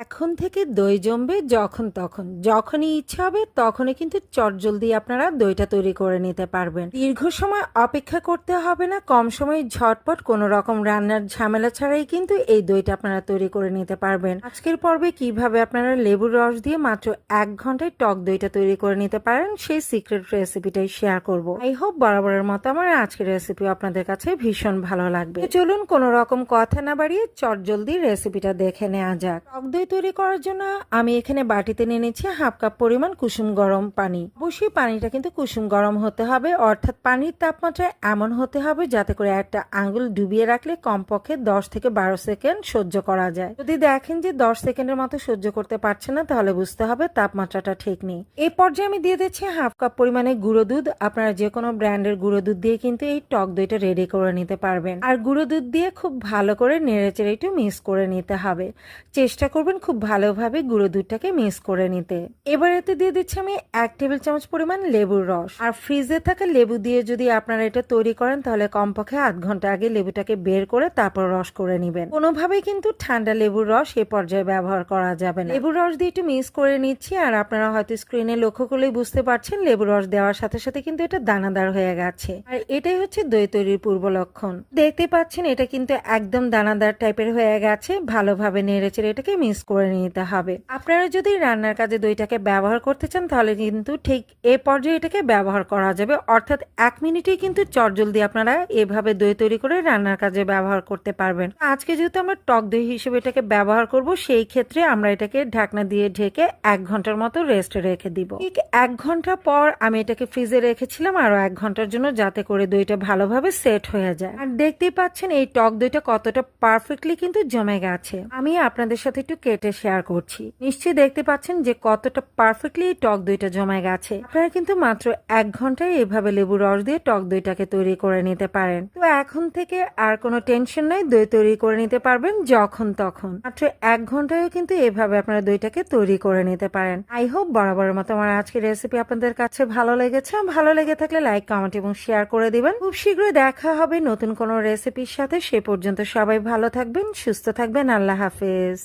এখন থেকে দই জমবে যখন তখন। যখনই ইচ্ছা হবে তখনই কিন্তু চটজলদি আপনারা দইটা তৈরি করে নিতে পারবেন। দীর্ঘ সময় অপেক্ষা করতে হবে না, কম সময়ে ঝটপট কোনো রকম রান্নার ঝামেলা ছাড়াই কিন্তু এই দইটা আপনারা তৈরি করে নিতে পারবেন। আজকের পর্বে কীভাবে আপনারা লেবুর রস দিয়ে মাত্র এক ঘন্টায় টক দইটা তৈরি করে নিতে পারেন সেই সিক্রেট রেসিপিটাই শেয়ার করব। আই হোপ বরাবরের মতো আমার আজকের রেসিপি আপনাদের কাছে ভীষণ ভালো লাগবে। চলুন কোনো রকম কথা না বাড়িয়ে চটজলদি রেসিপিটা দেখে নেওয়া যাক। টক দই তৈরি করার জন্য আমি এখানে বাটিতে নিয়ে নিচ্ছি হাফ কাপ পরিমাণ কুসুম গরম পানি। অবশ্যই পানিটা কিন্তু কুসুম গরম হতে হবে, অর্থাৎ পানির তাপমাত্রা এমন হতে হবে যাতে করে একটা আঙ্গুল ডুবিয়ে রাখলে কমপক্ষে দশ থেকে বারো সেকেন্ড সহ্য করা যায়। যদি দেখেন যে দশ সেকেন্ডের মতো সহ্য করতে পারছে না, তাহলে বুঝতে হবে তাপমাত্রাটা ঠিক নেই। এই পর্যায়ে আমি দিয়ে দিচ্ছি হাফ কাপ পরিমাণে গুঁড়ো দুধ। আপনারা যে কোনো ব্র্যান্ডের গুঁড়ো দুধ দিয়ে কিন্তু এই টক দইটা রেডি করে নিতে পারবেন। আর গুঁড়ো দুধ দিয়ে খুব ভালো করে নেড়ে চেড়ে একটু মিক্স করে নিতে হবে। চেষ্টা করবেন খুব ভালোভাবে গুঁড়ো দুধটাকে মিক্স করে নিতে। এবার এতে দিয়ে দিচ্ছি আমি এক টেবিল চামচ পরিমাণ লেবুর রস। আর ফ্রিজে থাকা লেবু দিয়ে যদি আপনারা এটা তৈরি করেন, তাহলে কমপক্ষে আধ ঘণ্টা আগে লেবুটাকে বের করে তারপর রস করে নেবেন। কোনোভাবেই কিন্তু ঠান্ডা লেবুর রস এ পর্যায়ে ব্যবহার করা যাবে না। লেবুর রস দিয়ে একটু মিক্স করে নিচ্ছি, আর আপনারা হয়তো স্ক্রিনে লক্ষ্য করলেই বুঝতে পারছেন, লেবুর রস দেওয়ার সাথে সাথে কিন্তু এটা দানাদার হয়ে গেছে। আর এটাই হচ্ছে দই তৈরির পূর্ব লক্ষণ। দেখতে পাচ্ছেন, এটা কিন্তু একদম দানাদার টাইপের হয়ে গেছে, ভালোভাবে নেড়েচেড়ে এটাকে মিক্স করে নিতে হবে। আপনারা যদি রান্নার কাজে দইটাকে ব্যবহার করতে চান, তাহলে কিন্তু ঠিক এ পর্যায়ে এটাকে ব্যবহার করা যাবে। অর্থাৎ এক মিনিটেই কিন্তু চটজলদি আপনারা এভাবে দই তৈরি করে রান্নার কাজে ব্যবহার করতে পারবেন। আজকে যেহেতু আমরা টক দই হিসেবে এটাকে ব্যবহার করব, সেই ক্ষেত্রে আমরা এটাকে ঢাকনা দিয়ে ঢেকে এক ঘণ্টার মতো রেস্টে রেখে দিব। ঠিক এক ঘণ্টা পর আমি এটাকে ফ্রিজে রেখেছিলাম আরও এক ঘণ্টার জন্য যাতে করে দইটা ভালোভাবে সেট হয়ে যায়। আর দেখতেই পাচ্ছেন এই টক দইটা কতটা পারফেক্টলি কিন্তু জমে গেছে। আমি আপনাদের সাথে একটু কেটে শেয়ার করছি। নিশ্চয়ই দেখতে পাচ্ছেন যে কতটা পারফেক্টলি টক দইটা জমে গেছে। আপনারা কিন্তু মাত্র এক ঘন্টায় এভাবে লেবু রস দিয়ে টক দইটাকে তৈরি করে নিতে পারেন। তো এখন থেকে আর কোনো টেনশন নাই, দই তৈরি করে নিতে পারবেন যখন তখন। মাত্র এক ঘন্টায়ও কিন্তু এভাবে আপনারা দইটাকে তৈরি করে নিতে পারেন। আই হোপ বরাবরের মতো আমার আজকের রেসিপি আপনাদের কাছে ভালো লেগেছে। ভালো লেগে থাকলে লাইক কমেন্ট এবং শেয়ার করে দিবেন। খুব শীঘ্রই দেখা হবে নতুন কোনো রেসিপির সাথে। সে পর্যন্ত সবাই ভালো থাকবেন, সুস্থ থাকবেন। আল্লাহ হাফেজ।